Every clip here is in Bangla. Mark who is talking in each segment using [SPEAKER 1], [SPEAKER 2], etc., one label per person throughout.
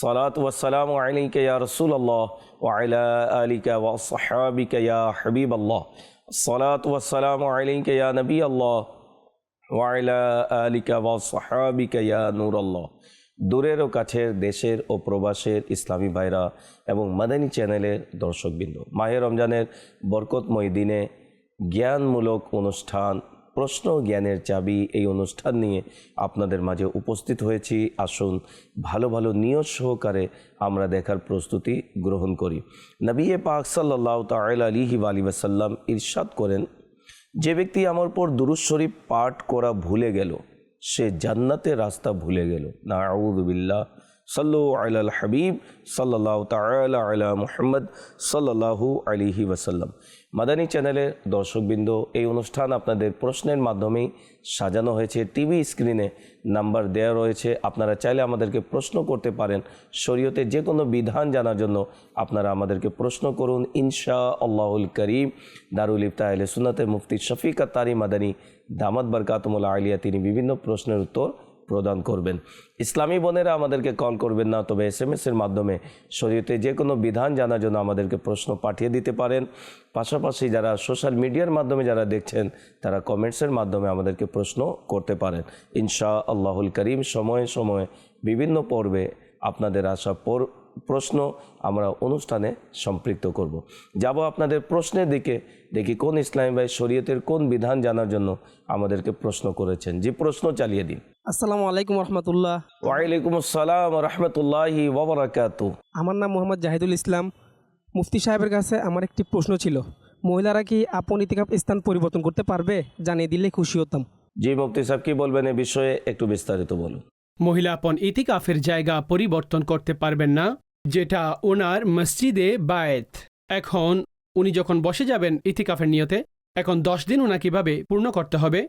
[SPEAKER 1] সালাত ওয়াসালাম আলিকা ইয়া রসুল্লাহ ওয়াইলা আলিকা ওয়াসাহাবিকা ইয়া হাবিব আল্লাহ সালাত ওয়াসালাম আলিকা নবী আল্লাহ ওয়াইলা আলিকা ওয়াসাহাবিকা ইয়া নূর আল্লাহ দূরের ও কাছের, দেশের ও প্রবাসের ইসলামী ভাইরা এবং মাদানী চ্যানেলের দর্শকবৃন্দ, মাহে রমজানের বরকতময় দিনে জ্ঞানমূলক অনুষ্ঠান প্রশ্ন জ্ঞানের চাবি এই অনুষ্ঠান নিয়ে আপনাদের মাঝে উপস্থিত হয়েছি। আসুন, ভালো ভালো নিয়ত সহকারে আমরা দেখার প্রস্তুতি গ্রহণ করি। নবী পাক সাল্লাহ তাল আলিহি আলী ওয়াসাল্লাম ইরশাদ করেন, যে ব্যক্তি আমার পর দুরুজ শরীফ পাঠ করা ভুলে গেল, সে জান্নাতের রাস্তা ভুলে গেল। না আউদুবিল্লাহ সাল্লু আলাল হাবিব সাল্লাহ তালা আলা মুহাম্মদ সাল্লাহু আলিহি ওয়াসাল্লাম। মাদানী চ্যানেলের দর্শকবৃন্দ, এই অনুষ্ঠান আপনাদের প্রশ্নের মাধ্যমেই সাজানো হয়েছে। টিভি স্ক্রিনে নাম্বার দেওয়া রয়েছে। আপনারা চাইলে আমাদেরকে প্রশ্ন করতে পারেন। শরীয়তে যে কোনো বিধান জানার জন্য আপনারা আমাদেরকে প্রশ্ন করুন। ইনশা আল্লাহুল করিম। দারুল ইফতা আহলে সুনাতে মুফতি শফিক আত্তারি মাদানী, দামাত বরকাতমুল্লা আলিয়া, তিনি বিভিন্ন প্রশ্নের উত্তর প্রদান করবেন। ইসলামী বোনেরা আমাদেরকে কল করবেন না, তবে এস এম এসের মাধ্যমে শরীয়তে যে কোনো বিধান জানার জন্য আমাদেরকে প্রশ্ন পাঠিয়ে দিতে পারেন। পাশাপাশি যারা সোশ্যাল মিডিয়ার মাধ্যমে যারা দেখছেন, তারা কমেন্টসের মাধ্যমে আমাদেরকে প্রশ্ন করতে পারেন। ইনশা আল্লাহুল করিম, সময়ে সময়ে বিভিন্ন পর্বে আপনাদের আসা প্রশ্ন আমরা অনুষ্ঠানে সম্পৃক্ত করব। যাব আপনাদের প্রশ্নের দিকে দেখি কোন ইসলামী ভাই শরীয়তের কোন বিধান জানার জন্য আমাদেরকে প্রশ্ন করেছেন। যে প্রশ্ন চালিয়ে দিন।
[SPEAKER 2] আসসালামু আলাইকুম রহমতুল্লাহ।
[SPEAKER 1] ওয়ালাইকুম আসসালাম রহমতুল্লাহি ওবরাকাত
[SPEAKER 2] আমার নাম মোহাম্মদ জাহিদুল ইসলাম। মুফতি সাহেবের কাছে আমার একটি প্রশ্ন ছিল। মহিলারা কি আপন ইতিকাপ স্থান পরিবর্তন করতে পারবে? জানিয়ে দিলে খুশি হতাম।
[SPEAKER 1] জি মুফতি সাহেব কি বলবেন এ বিষয়ে? একটু বিস্তারিত বলুন।
[SPEAKER 3] মহিলা আপন ইতিকাফের জায়গা পরিবর্তন করতে পারবেন না? যেটা ওনার মসজিদে বায়েত। এখন উনি যখন বসে যাবেন ইতিকাফের নিয়তে, এখন দশ দিন ওনা কীভাবে পূর্ণ করতে হবে।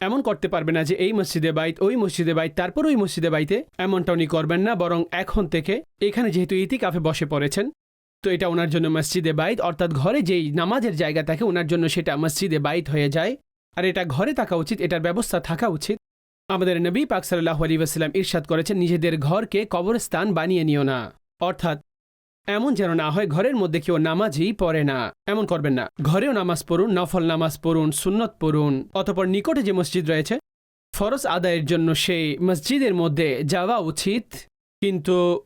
[SPEAKER 3] এমন করতে পারবে না যে এই মসজিদে বাইত ওই মসজিদে বাইত তারপর ওই মসজিদে বাইতে এমনটা উনি করবেন না, বরং এখন থেকে এখানে যেহেতু ইতিকাফে বসে পড়েছেন, তো এটা ওনার জন্য মসজিদে বাইত অর্থাৎ ঘরে যেই নামাজের জায়গা থাকে, ওনার জন্য সেটা মসজিদে বাইত হয়ে যায়। আর এটা ঘরে থাকা উচিত, এটার ব্যবস্থা থাকা উচিত। আমাদের নবী পাক সাল্লাহ আলী ওয়াসাল্লাম ইরশাদ করেছেন, নিজেদের ঘরকে কবরস্থান বানিয়ে নিও না। অর্থাৎ, এমন যেন না হয় ঘরের মধ্যে কেউ নামাজই পড়ে না। এমন করবেন না। ঘরেও নামাজ পড়ুন, নফল নামাজ পড়ুন, সুন্নত পড়ুন। অতপর নিকটে যে মসজিদ রয়েছে, ফরজ আদায়ের জন্য সেই মসজিদের মধ্যে যাওয়া উচিত। কিন্তু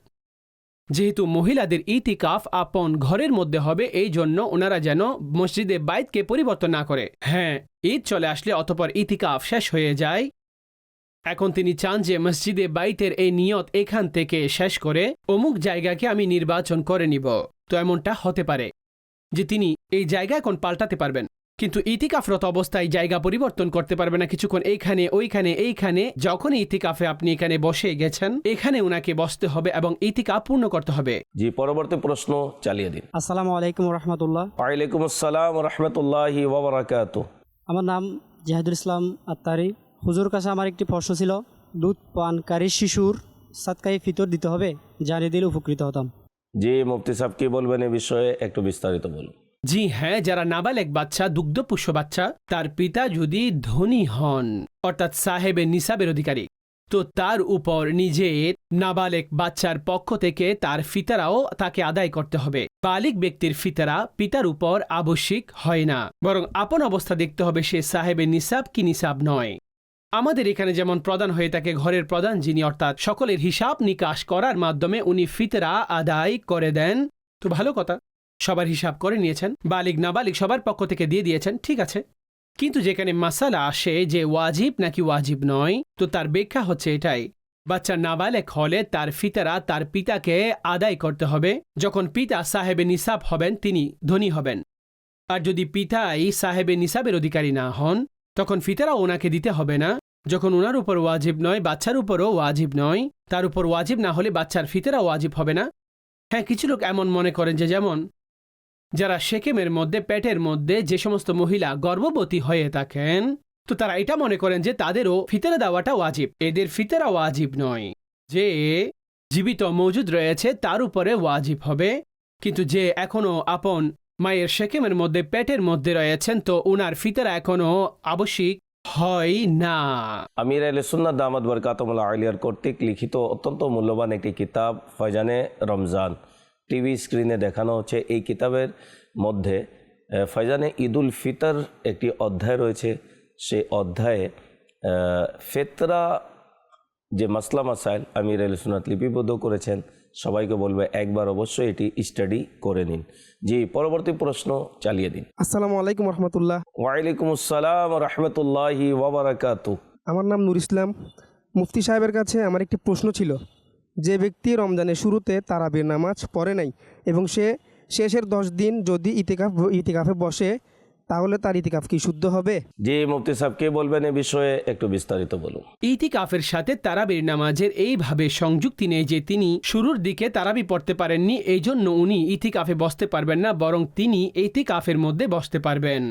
[SPEAKER 3] যেহেতু মহিলাদের ইতিকাফ আপন ঘরের মধ্যে হবে, এই জন্য ওনারা যেন মসজিদে বাইতকে পরিবর্তন না করে। হ্যাঁ ঈদ চলে আসলে অতপর ইতিকাফ শেষ হয়ে যায়। এখন তিনি চান যে মসজিদে বাইতের এই নিয়ত এখান থেকে শেষ করে অমুক জায়গাকে আমি নির্বাচন করে নিব। তো এমনটা হতে পারে যে তিনি এই জায়গা এখন পাল্টাতে পারবেন। কিন্তু ইতিকাফরত অবস্থায় জায়গা পরিবর্তন করতে পারবে না কিছুক্ষণ। এইখানে ওইখানে এইখানে যখন ইতিকাফে আপনি এখানে বসে গেছেন এখানে ওনাকে বসতে হবে এবং ইতিকাফ পূর্ণ করতে হবে।
[SPEAKER 1] জি পরবর্তী প্রশ্ন চালিয়ে দিন।
[SPEAKER 2] আসসালামু আলাইকুম রহমতুল্লাহ
[SPEAKER 1] ওয়ালাইকুম আসসালাম রহমতুল্লাহি
[SPEAKER 4] আমার নাম জাহিদুল ইসলাম আত্মারি হুজুর কাছে আমার একটি প্রশ্ন ছিল দুধ পানকারী শিশুর সাতকাই ফিতর দিতে হবে জানিয়ে দিলে উপকৃত হতাম।
[SPEAKER 1] জি মুফতি সাহেব কি বলবেন এ বিষয়ে? একটু বিস্তারিত বলুন।
[SPEAKER 3] জি হ্যাঁ যারা নাবালেক বাচ্চা দুগ্ধপুষ্য বাচ্চা তার পিতা যদি ধনী হন অর্থাৎ সাহেবের নিসাবের অধিকারী তো তার উপর নিজের নাবালেক বাচ্চার পক্ষ থেকে তার ফিতারাও তাকে আদায় করতে হবে। বালিক ব্যক্তির ফিতারা পিতার উপর আবশ্যিক হয় না বরং আপন অবস্থা দেখতে হবে সে সাহেবের নিসাব কি নিসাব নয়। আমাদের এখানে যেমন প্রদান হয়ে থাকে ঘরের প্রধান যিনি, অর্থাৎ সকলের হিসাব নিকাশ করার মাধ্যমে উনি ফিতরা আদায় করে দেন। তো ভালো কথা, সবার হিসাব করে নিয়েছেন, বালিক নাবালিক সবার পক্ষ থেকে দিয়ে দিয়েছেন, ঠিক আছে। কিন্তু যেখানে মাসালা আসে যে ওয়াজিব নাকি ওয়াজিব নয়, তো তার ব্যাখ্যা হচ্ছে এটাই, বাচ্চা নাবালেক হলে তার ফিতারা তার পিতাকে আদায় করতে হবে, যখন পিতা সাহেবে নিসাব হবেন, তিনি ধনী হবেন। আর যদি পিতাই সাহেবে নিসাবের অধিকারী না হন, তখন ফিতারা ওনাকে দিতে হবে না। যখন ওনার উপর ওয়াজিব নয়, বাচ্চার উপরও ওয়াজিব নয়, তার উপর ওয়াজিব না হলে বাচ্চার ফিতেরা ওয়াজিব হবে না। হ্যাঁ কিছু লোক এমন মনে করেন যে যেমন, যারা শেকেমের মধ্যে, পেটের মধ্যে যে সমস্ত মহিলা গর্ভবতী হয়ে থাকেন, তো তারা এটা মনে করেন যে তাদেরও ফিতরা দেওয়াটা ওয়াজিব। এদের ফিতরা ওয়াজিব নয়। যে জীবিত মজুদ রয়েছে, তার উপরে ওয়াজিব হবে। কিন্তু যে এখনও আপন মায়ের শেকেমের মধ্যে, পেটের মধ্যে রয়েছেন, তো উনার ফিতেরা এখনও আবশ্যিক হয় না।
[SPEAKER 1] আমির আল সুন্নাত দামাদ বরকাতমুল্লা আলিয়ার কর্তৃক লিখিত অত্যন্ত মূল্যবান একটি কিতাব ফয়জানে রমজান। টিভি স্ক্রিনে দেখানো হচ্ছে এই কিতাবের মধ্যে ফয়জানে ঈদুল ফিতর একটি অধ্যায় রয়েছে। সেই অধ্যায়ে ফেতরা যে মাসলা মাসাইল আমির আল সুনাত লিপিবদ্ধ করেছেন সবাইকে বলবে একবার অবশ্যই এটি স্টাডি করে নিন। জি পরবর্তী প্রশ্ন চালিয়ে দিন।
[SPEAKER 2] আসসালামু আলাইকুম রহমতুল্লাহ।
[SPEAKER 1] ওয়ালাইকুম আসসালাম রহমতুল্লাহি ওবরাকাতু
[SPEAKER 2] আমার নাম নুর ইসলাম। মুফতি সাহেবের কাছে আমার একটি প্রশ্ন ছিল। যে ব্যক্তি রমজানের শুরুতে তারাবির নামাজ পড়ে নাই এবং সে শেষের দশ দিন যদি ইতিকাফ ইতিকাফে বসে তাহলে তার ইতিকাফ কি শুদ্ধ হবে?
[SPEAKER 1] জি মুফতি সাহেব কে বলবেন এ বিষয়ে একটু বিস্তারিত বলুন।
[SPEAKER 3] ইতিকাফের সাথে তারাবির নামাজের এইভাবে সংযুক্তি নেই যে তিনি শুরুর দিকে তারাবি পড়তে পারেননি এই জন্য উনি ইতিকাফে বসতে পারবেন না বরং তিনি ইতিকাফের মধ্যে বসতে পারবেন।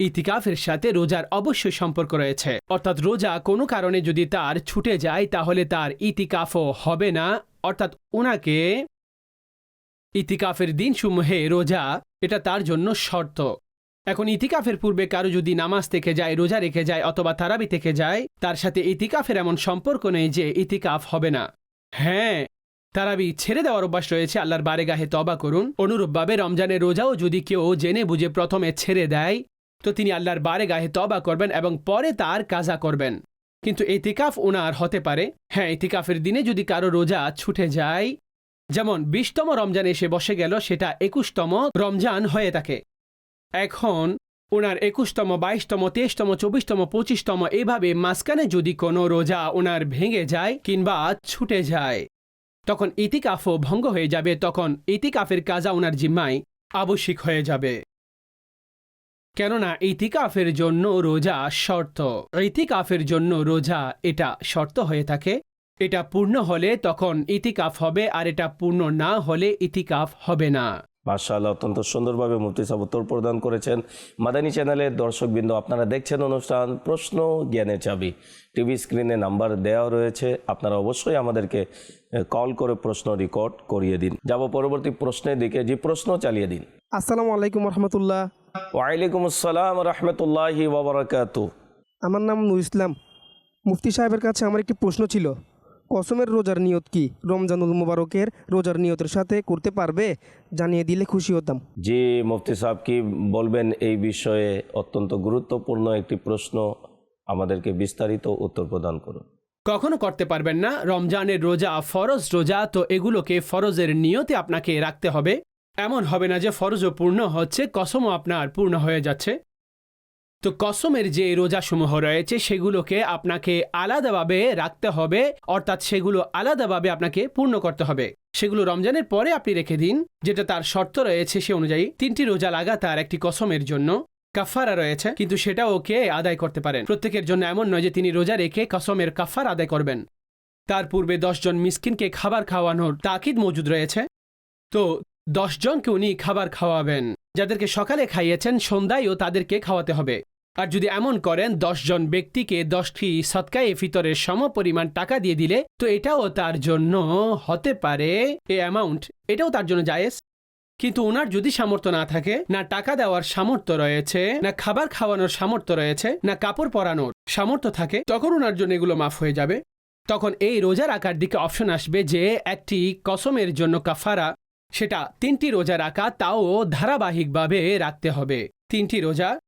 [SPEAKER 3] ইতিকাফের সাথে রোজার অবশ্যই সম্পর্ক রয়েছে। অর্থাৎ রোজা কোনো কারণে যদি তার ছুটে যায় তাহলে তার ইতিকাফও হবে না। অর্থাৎ ওনাকে ইতিকাফের দিনসমূহে রোজা এটা তার জন্য শর্ত। এখন ইতিকাফের পূর্বে কারও যদি নামাজ থেকে যায়, রোজা রেখে যায় অথবা তারাবি থেকে যায়, তার সাথে ইতিকাফের এমন সম্পর্ক নেই যে ইতিকাফ হবে না। হ্যাঁ তারাবি ছেড়ে দেওয়ার অভ্যাস রয়েছে, আল্লাহর বারেগাহে তবা করুন। অনুরূপভাবে রমজানের রোজাও যদি কেউ জেনে বুঝে প্রথমে ছেড়ে দেয়, তো তিনি আল্লাহর বারেগাহে তবা করবেন এবং পরে তার কাজা করবেন। কিন্তু ইতিকাফ ওনার হতে পারে। হ্যাঁ ইতিকাফের দিনে যদি কারও রোজা ছুটে যায়, যেমন বিশতম রমজান এসে বসে গেল, সেটা একুশতম রমজান হয়ে থাকে। এখন ওনার একুশতম, বাইশতম, তেইশতম, চব্বিশতম, পঁচিশতম এভাবে মাঝখানে যদি কোনো রোজা ওনার ভেঙে যায় কিংবা ছুটে যায়, তখন ইতিকাফও ভঙ্গ হয়ে যাবে, তখন ইতিকাফের কাজা ওনার জিম্মায় আবশ্যিক হয়ে যাবে। কেননা ইতিকাফের জন্য রোজা শর্ত, ইতিকাফের জন্য রোজা এটা শর্ত হয়ে থাকে, এটা পূর্ণ হলে তখন ইতিকাফ হবে আর এটা পূর্ণ না হলে ইতিকাফ হবে না।
[SPEAKER 1] মাশাআল্লাহ অত্যন্ত সুন্দরভাবে মুফতি সাহেব উত্তর প্রদান করেছেন। মাদানী চ্যানেলের দর্শকবৃন্দ আপনারা দেখছেন অনুষ্ঠান প্রশ্ন জ্ঞানের চাবি। টিভি স্ক্রিনে নাম্বার দেওয়া রয়েছে আপনারা অবশ্যই আমাদেরকে কল করে প্রশ্ন রেকর্ড করিয়ে দিন। যাব পরবর্তী প্রশ্নের দিকে যে প্রশ্ন চালিয়ে দিন।
[SPEAKER 2] আসসালামু আলাইকুম রহমতুল্লাহ।
[SPEAKER 1] ওয়ালাইকুম আসসালাম রহমতুল্লাহি ওবরাকাতু
[SPEAKER 2] আমার নাম নুর ইসলাম। মুফতি সাহেবের কাছে আমার একটি প্রশ্ন ছিল। কসমের রোজার নিয়ত কি? রমজানুল মুবারকের রোজার নিয়তের সাথে করতে পারবে? জানিয়ে দিলে খুশি হতাম।
[SPEAKER 1] জি মুফতি সাহেব কি বলবেন এই বিষয়ে অত্যন্ত গুরুত্বপূর্ণ একটি প্রশ্ন আমাদেরকে বিস্তারিত উত্তর প্রদান করুন।
[SPEAKER 3] কখনো করতে পারবেন না। রমজানের রোজা ফরজ রোজা তো এগুলোকে ফরজের নিয়তে আপনাকে রাখতে হবে। এমন হবে না যে ফরজও পূর্ণ হচ্ছে কসমও আপনার পূর্ণ হয়ে যাচ্ছে। তো কসমের যে রোজাসমূহ রয়েছে, সেগুলোকে আপনাকে আলাদাভাবে রাখতে হবে। অর্থাৎ সেগুলো আলাদাভাবে আপনাকে পূর্ণ করতে হবে। সেগুলো রমজানের পরে আপনি রেখে দিন, যেটা তার শর্ত রয়েছে সে অনুযায়ী তিনটি রোজা লাগাতার একটি কসমের জন্য কাফারা রয়েছে, কিন্তু সেটা ওকে আদায় করতে পারেন। প্রত্যেকের জন্য এমন নয় যে তিনি রোজা রেখে কসমের কাফার আদায় করবেন। তার পূর্বে দশজন মিসকিনকে খাবার খাওয়ানোর তাকিদ মজুদ রয়েছে। তো দশজনকে উনি খাবার খাওয়াবেন। যাদেরকে সকালে খাইয়েছেন, সন্ধ্যায়ও তাদেরকে খাওয়াতে হবে। আর যদি এমন করেন, দশজন ব্যক্তিকে দশটি সৎকায়ে ফিতরের সম পরিমাণ টাকা দিয়ে দিলে, তো এটাও তার জন্য হতে পারে এ অ্যামাউন্ট এটাও তার জন্য জায়েজ। কিন্তু ওনার যদি সামর্থ্য না থাকে, না টাকা দেওয়ার সামর্থ্য রয়েছে, না খাবার খাওয়ানোর সামর্থ্য রয়েছে, না কাপড় পরানোর সামর্থ্য থাকে, তখন ওনার জন্য এগুলো মাফ হয়ে যাবে। তখন এই রোজার আকার দিকে অপশন আসবে যে, একটি কসমের জন্য কাফারা, সেটা তিনটি রোজা রাখা, তাও ধারাবাহিকভাবে রাখতে হবে। তিনটি রোজা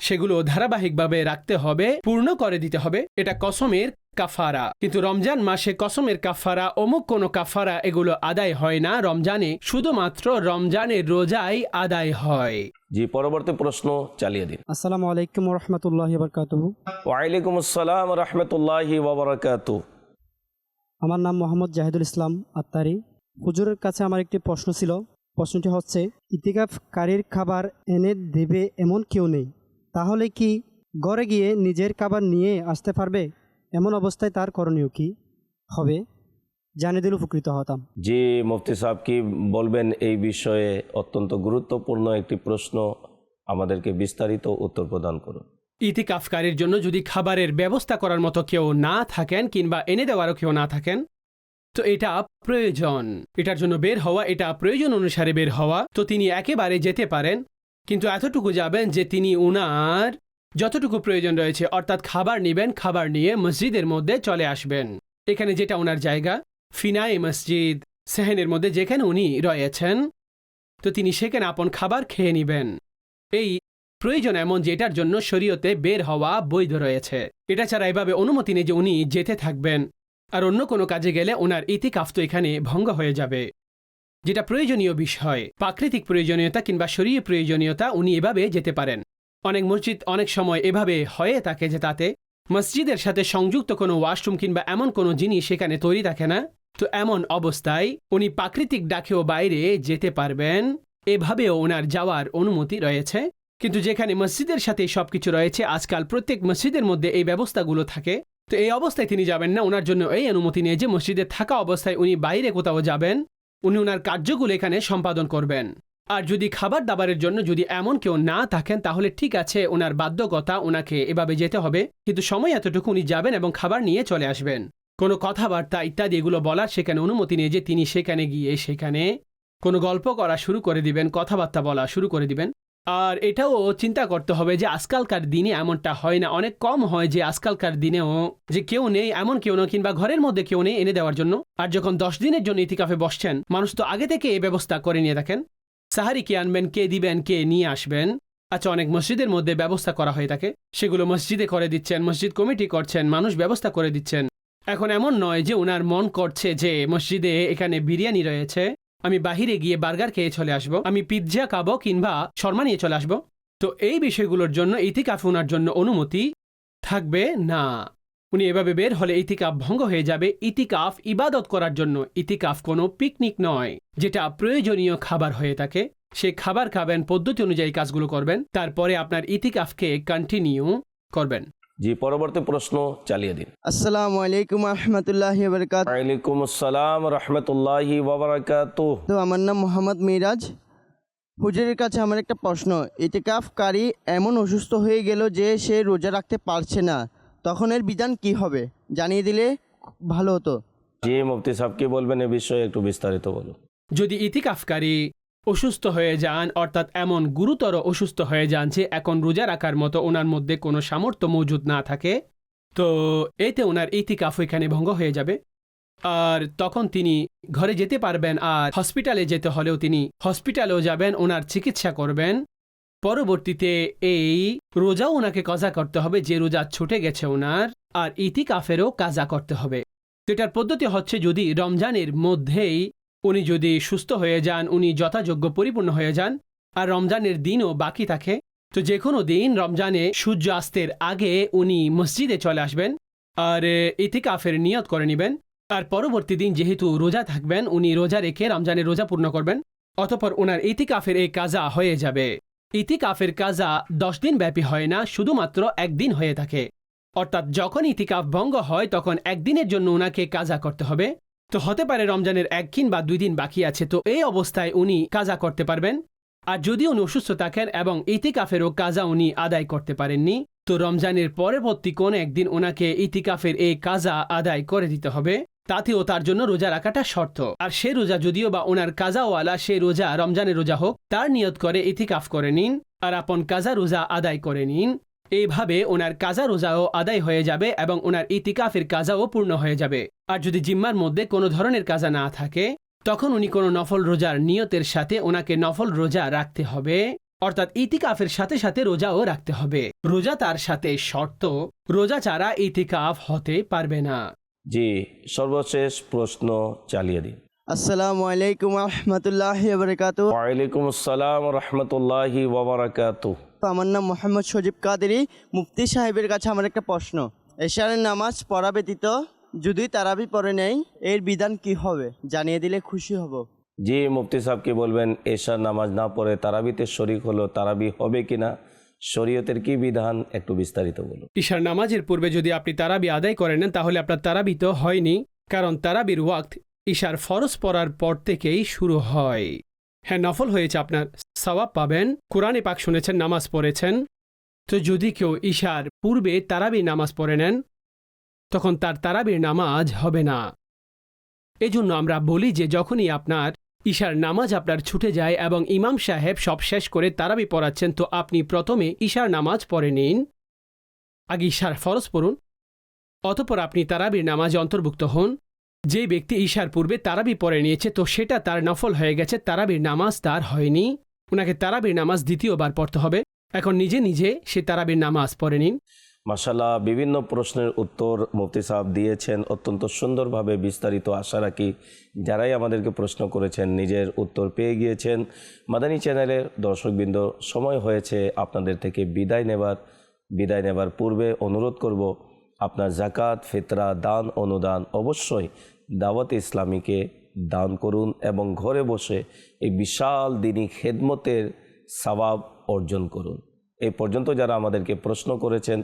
[SPEAKER 3] সেগুলো ধারাবাহিকভাবে রাখতে হবে পূর্ণ করে দিতে হবে। এটা কসমের কাফারা। কিন্তু রমজান মাসে কসমের কাফারা অমুক কোনো কাফারা এগুলো আদায় হয় না। রমজানে শুধুমাত্র রমজানের রোজাই আদায় হয়।
[SPEAKER 1] জি পরবর্তী প্রশ্ন চালিয়ে দিন।
[SPEAKER 4] আসসালামু আলাইকুম রহমতুল্লাহ বরকাতহ
[SPEAKER 1] ওয়ালাইকুম আসসালাম রহমতুল্লাহি ওবরাকাতু।
[SPEAKER 4] আমার নাম মোহাম্মদ জাহিদুল ইসলাম আত্মারি হুজুরের কাছে আমার একটি প্রশ্ন ছিল। প্রশ্নটি হচ্ছে ইতিকাফ ইতিকাফকারীর খাবার এনে দেবে এমন কেউ নেই। তাহলে কি ঘরে গিয়ে নিজের খাবার নিয়ে আসতে পারবে? এমন অবস্থায় তার করণীয় কি হবে? জানিয়ে দিলে উপকৃত হতাম।
[SPEAKER 1] জি মুফতি সাহেব কি বলবেন এই বিষয়ে অত্যন্ত গুরুত্বপূর্ণ একটি প্রশ্ন আমাদেরকে বিস্তারিত উত্তর প্রদান করুন।
[SPEAKER 3] ইতিকাফকারীর জন্য যদি খাবারের ব্যবস্থা করার মতো কেউ না থাকেন কিংবা এনে দেওয়ারও কেউ না থাকেন তো এটা প্রয়োজন। এটার জন্য বের হওয়া এটা প্রয়োজন অনুসারে বের হওয়া। তো তিনি একেবারে যেতে পারেন কিন্তু এতটুকু যাবেন যে তিনি উনার যতটুকু প্রয়োজন রয়েছে, অর্থাৎ খাবার নেবেন, খাবার নিয়ে মসজিদের মধ্যে চলে আসবেন। এখানে যেটা ওনার জায়গা ফিনাই মসজিদ, সেহেনের মধ্যে যেখানে উনি রয়েছেন, তো তিনি সেখানে আপন খাবার খেয়ে নেবেন। এই প্রয়োজন এমন যেটার জন্য শরীয়তে বের হওয়া বৈধ রয়েছে। এটা ছাড়া এভাবে অনুমতি নেই যে উনি যেতে থাকবেন। আর অন্য কোনো কাজে গেলে ওনার ইতিকাফ তো এখানে ভঙ্গ হয়ে যাবে। যেটা প্রয়োজনীয় বিষয়, প্রাকৃতিক প্রয়োজনীয়তা কিংবা শরীয় প্রয়োজনীয়তা, উনি এভাবে যেতে পারেন। অনেক মসজিদ অনেক সময় এভাবে হয়ে থাকে যে তাতে মসজিদের সাথে সংযুক্ত কোনো ওয়াশরুম কিংবা এমন কোনো জিনিস সেখানে তৈরি থাকে না। তো এমন অবস্থায় উনি প্রাকৃতিক ডাকেও বাইরে যেতে পারবেন, এভাবেও ওনার যাওয়ার অনুমতি রয়েছে। কিন্তু যেখানে মসজিদের সাথে সবকিছু রয়েছে, আজকাল প্রত্যেক মসজিদের মধ্যে এই ব্যবস্থাগুলো থাকে। তো এই অবস্থায় তিনি যাবেন না, ওনার জন্য এই অনুমতি নেই যে মসজিদে থাকা অবস্থায় উনি বাইরে কোথাও যাবেন উনি ওনার কার্যগুলো এখানে সম্পাদন করবেন। আর যদি খাবার দাবারের জন্য যদি এমন কেউ না থাকেন, তাহলে ঠিক আছে ওনার বাধ্যকতা ওনাকে এভাবে যেতে হবে। কিন্তু সময় এতটুকু উনি যাবেন এবং খাবার নিয়ে চলে আসবেন। কোনো কথাবার্তা ইত্যাদি এগুলো বলার সেখানে অনুমতি নিয়ে যে তিনি সেখানে গিয়ে সেখানে কোনো গল্প করা শুরু করে দিবেন, কথাবার্তা বলা শুরু করে দিবেন। আর এটাও চিন্তা করতে হবে যে আজকালকার দিনে এমনটা হয় না। অনেক কম হয় যে আজকালকার দিনেও যে কেউ নেই, এমন কেউ না, কিংবা ঘরের মধ্যে কেউ নেই এনে দেওয়ার জন্য। আর যখন দশ দিনের জন্য ইতিকাফে বসছেন, মানুষ তো আগে থেকে এই ব্যবস্থা করে নিয়ে থাকেন। সাহারি কে আনবেন, কে দিবেন, কে নিয়ে আসবেন। আচ্ছা অনেক মসজিদের মধ্যে ব্যবস্থা করা হয়ে থাকে। সেগুলো মসজিদে করে দিচ্ছেন, মসজিদ কমিটি করছেন, মানুষ ব্যবস্থা করে দিচ্ছেন। এখন এমন নয় যে ওনার মন করছে যে মসজিদে এখানে বিরিয়ানি রয়েছে। আমি বাহিরে গিয়ে বার্গার খেয়ে চলে আসব। আমি পিৎজা খাব কিংবা শর্মা নিয়ে চলে আসব। তো এই বিষয়গুলোর জন্য ইতিকাফ ওনার জন্য অনুমতি থাকবে না। উনি এভাবে বের হলে ইতিকাফ ভঙ্গ হয়ে যাবে। ইতিকাফ ইবাদত করার জন্য ইতিকাফ কোনো পিকনিক নয়, যেটা প্রয়োজনীয় খাবার হয়ে থাকে। সে খাবার খাবেন, পদ্ধতি অনুযায়ী কাজগুলো করবেন, তারপরে আপনার ইতিকাফকে কন্টিনিউ করবেন।
[SPEAKER 1] জি পরবর্তী প্রশ্ন চালিয়ে দিন।
[SPEAKER 5] আসসালামু আলাইকুম রহমতুল্লাহ বরকাত
[SPEAKER 1] ওয়ালাইকুম আসসালাম রহমতুল্লাহি
[SPEAKER 5] তো আমার নাম মোহাম্মদ মিরাজ। হুজুরের কাছে আমার একটা প্রশ্ন ইতিকাফকারী এমন অসুস্থ হয়ে গেল যে সে রোজা রাখতে পারছে না তখন এর বিধান কি হবে? জানিয়ে দিলে ভালো হতো।
[SPEAKER 1] জি মুফতি সাহেব কি বলবেন এ বিষয়ে একটু বিস্তারিত বলুন।
[SPEAKER 3] যদি ইতিকাফকারী অসুস্থ হয়ে যান, অর্থাৎ এমন গুরুতর অসুস্থ হয়ে যান যে এখন রোজা রাখার মতো ওনার মধ্যে কোনো সামর্থ্য মজুদ না থাকে। তো এতে ওনার ইতিকাফ এখানে ভঙ্গ হয়ে যাবে। আর তখন তিনি ঘরে যেতে পারবেন আর হসপিটালে যেতে হলেও তিনি হসপিটালেও যাবেন, ওনার চিকিৎসা করবেন। পরবর্তীতে এই রোজাও ওনাকে কাজা করতে হবে, যে রোজা ছুটে গেছে ওনার, আর ইতিকাফেরও কাজা করতে হবে। এটার পদ্ধতি হচ্ছে যদি রমজানের মধ্যেই উনি যদি সুস্থ হয়ে যান, উনি যথাযোগ্য পরিপূর্ণ হয়ে যান, আর রমজানের দিনও বাকি থাকে, তো যে কোনো দিন রমজানে সূর্য অস্তের আগে উনি মসজিদে চলে আসবেন, আর ইতিকাফের নিয়ত করে নেবেন, আর পরবর্তী দিন যেহেতু রোজা থাকবেন, উনি রোজা রেখে রমজানের রোজা পূর্ণ করবেন, অতপর ওনার ইতিকাফের এই কাজা হয়ে যাবে। ইতিকাফের কাজা দশ দিন ব্যাপী হয় না, শুধুমাত্র একদিন হয়ে থাকে। অর্থাৎ যখন ইতিকাফ ভঙ্গ হয়, তখন একদিনের জন্য ওনাকে কাজা করতে হবে তো হতে পারে রমজানের এক দিন বা দুই দিন বাকি আছে, তো এই অবস্থায় উনি কাজা করতে পারবেন। আর যদি উনি অসুস্থ থাকেন এবং ইতিকাফেরও কাজা উনি আদায় করতে পারেননি, তো রমজানের পরবর্তী কোন একদিন ওনাকে ইতিকাফের এই কাজা আদায় করে দিতে হবে, তাতেও তার জন্য রোজা রাখাটা শর্ত। আর সে রোজা যদিও বা ওনার কাজাওয়ালা সে রোজা, রমজানের রোজা হোক, তার নিয়ত করে ইতিকাফ করে নিন, আর আপন কাজা রোজা আদায় করে নিন। এইভাবে ওনার কাজা রোজাও আদায় হয়ে যাবে এবং ওনার ইতিকাফের কাজাও পূর্ণ হয়ে যাবে। আর যদি জিম্মার মধ্যে কোনো ধরনের কাজা না থাকে তখন উনি কোনো নফল রোজার নিয়তের সাথে ওনাকে নফল রোজা রাখতে হবে। অর্থাৎ ইতিকাফের সাথে সাথে রোজাও রাখতে হবে। রোজা তার সাথে শর্ত রোজা ছাড়া ইতিকাফ হতে পারবে না।
[SPEAKER 1] জি সর্বশেষ প্রশ্ন চালিয়ে দিন
[SPEAKER 5] আসসালামু আলাইকুম রহমতুল্লাহ
[SPEAKER 1] ওয়ালাইকুম আসসালাম রহমতুল্লাহি ওবরাকাতু
[SPEAKER 5] তো আমার নাম মোহাম্মদ সজীব কাদেরি। মুফতি সাহেবের কাছে আমার একটা প্রশ্ন। এশারের নামাজ পড়া ব্যতীত যদি তারাবি পড়ে নেই এর বিধান কি হবে? জানিয়ে দিলে খুশি হব।
[SPEAKER 1] জি মুফতি সাহেব কি বলবেন? এশার নামাজ না পড়ে তারাবিতে শরিক হলো তারাবি হবে কিনা শরীয়তের কি বিধান? একটু বিস্তারিত বলুন।
[SPEAKER 3] ঈশার নামাজের পূর্বে যদি আপনি তারাবি আদায় করেন নেন তাহলে আপনার তারাবি তো হয়নি কারণ তারাবির ওয়াক্ত ঈশার ফরজ পড়ার পর থেকেই শুরু হয়। হ্যাঁ নফল হয়েছে আপনার সওয়াব পাবেন। কোরআনে পাক শুনেছেন, নামাজ পড়েছেন। তো যদি কেউ ঈশার পূর্বে তারাবির নামাজ পড়ে নেন, তখন তার তারাবির নামাজ হবে না। এজন্য আমরা বলি যে যখনই আপনার ঈশার নামাজ আপনার ছুটে যায় এবং ইমাম সাহেব সব শেষ করে তারাবি পড়াচ্ছেন, তো আপনি প্রথমে ঈশার নামাজ পড়ে নিন। আগে ঈশার ফরজ পড়ুন, অতপর আপনি তারাবির নামাজ অন্তর্ভুক্ত হন। যে ব্যক্তি ঈশার পূর্বে তারাবি পরে নিয়েছে, তো সেটা তার নফল হয়ে গেছে, তারাবির নামাজ তার হয়নি। ওনাকে তারাবির নামাজ দ্বিতীয়বার পড়তে হবে। এখন নিজে নিজে সে তারাবির নামাজ পড়ে নিন।
[SPEAKER 1] মাসাল্লাহ বিভিন্ন প্রশ্নের উত্তর মুফতি সাহেব দিয়েছেন। অত্যন্ত সুন্দরভাবে বিস্তারিত আশা রাখি যারাই আমাদেরকে প্রশ্ন করেছেন নিজের উত্তর পেয়ে গিয়েছেন। মাদানী চ্যানেলের দর্শকবৃন্দ, সময় হয়েছে আপনাদের থেকে বিদায় নেবার। বিদায় নেবার পূর্বে অনুরোধ করব, আপনার জাকাত ফিতরা, দান, অনুদান অবশ্যই দাওয়াত ইসলামীকে দান করুন এবং ঘরে বসে এই বিশাল দিনী খেদমতের সবাব অর্জন করুন। এই পর্যন্ত যারা আমাদেরকে প্রশ্ন করেছেন,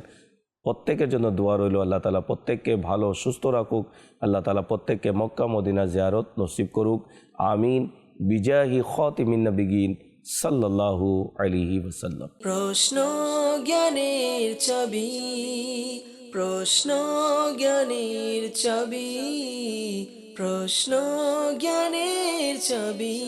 [SPEAKER 1] প্রত্যেকের জন্য দোয়া রইল। আল্লাহ তালা প্রত্যেককে ভালো সুস্থ রাখুক। আল্লাহ তালা প্রত্যেককে মক্কা, মদিনা জিয়ারত নসিব করুক। আমিন। বিজাহি খতিমিন বিগিন সাল্লাল্লাহু আলিহি ওসাল্লাম
[SPEAKER 6] প্রশ্ন জ্ঞানের চাবি প্রশ্ন জ্ঞানের ছবি প্রশ্ন জ্ঞানের চাবি